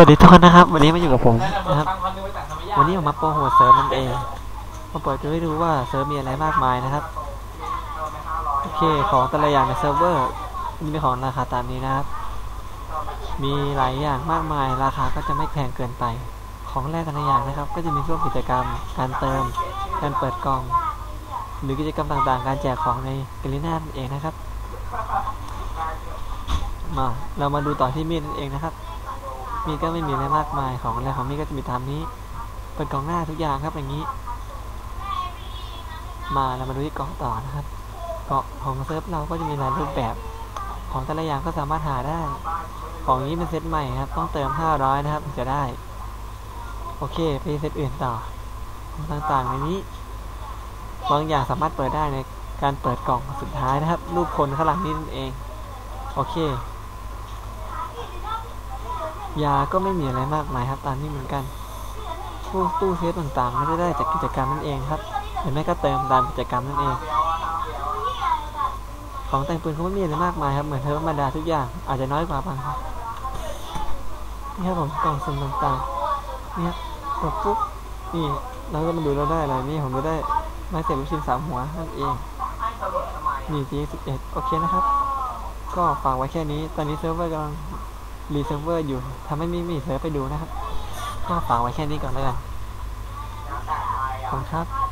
วัสดีทุกคนนะครับ วันนี้มาอยู่กับผมนะครับ วันนี้ผมมาโปรโมทเซิร์ฟนั่นเองมาเปิดดูให้ดูว่าเซิร์ฟมีอะไรมากมายนะครับ โอเค ของแต่ละอย่างในเซิร์ฟเวอร์มีเป็นของราคาตามนี้นะครับ มีหลายอย่างมากมาย ราคาก็จะไม่แพงเกินไป ของแรกแต่ละอย่างนะครับ ก็จะมีช่วงกิจกรรม การเติม การเปิดกล่อง หรือกิจกรรมต่างๆ การแจกของในกลิน่านั่นเองนะครับ มา เรามาดูต่อที่มีดนั่นเองนะครับ มีก็ไม่มีอะไรมากมายของอะไรของมีก็จะมีตามนี้เปิดกล่องหน้าทุกอย่างครับอย่างนี้ มาเรามาดูที่กล่องต่อนะครับเกาะของเซิร์ฟเราก็จะมีหลายรูปแบบ ของแต่ละอย่างก็สามารถหาได้ ของนี้เป็นเซตใหม่ครับ ต้องเติม 500 นะครับถึงจะได้ โอเคไปเซตอื่นต่อของต่างๆในนี้บางอย่างสามารถเปิดได้ในการเปิดกล่องสุดท้ายนะครับ รูปคนข้างหลังนี่นั่นเอง โอเค ยาก็ไม่มีอะไรมากมายครับตามนี้เหมือนกัน พวกตู้เซฟต่างๆ ไม่ได้ได้จากกิจกรรมนั่นเองครับหรือไม่ก็เติมตามกิจกรรมนั่นเอง ของแต่งปืนเขาไม่มีอะไรมากมายครับ เหมือนเทอร์ธรรมดาทุกอย่าง อาจจะน้อยกว่าบางครับนี่ครับผมกล่องสุ่มต่างๆเนี่ยกดปุ๊บนี่เราก็มาดูเราได้อะไรนี่ผมดูได้ไม้เสียบลูกชิ้นสามหัวนั่นเองนี่ G11 โอเคนะครับ ก็ฝากไว้แค่นี้ ตอนนี้เซิร์ฟเวอร์กำลัง รีเซิร์ฟเวอร์อยู่ทำให้ไม่มีเซิร์ฟไปดูนะครับ ก็ฝากไว้แค่นี้ก่อนแล้วกันขอบคุณครับ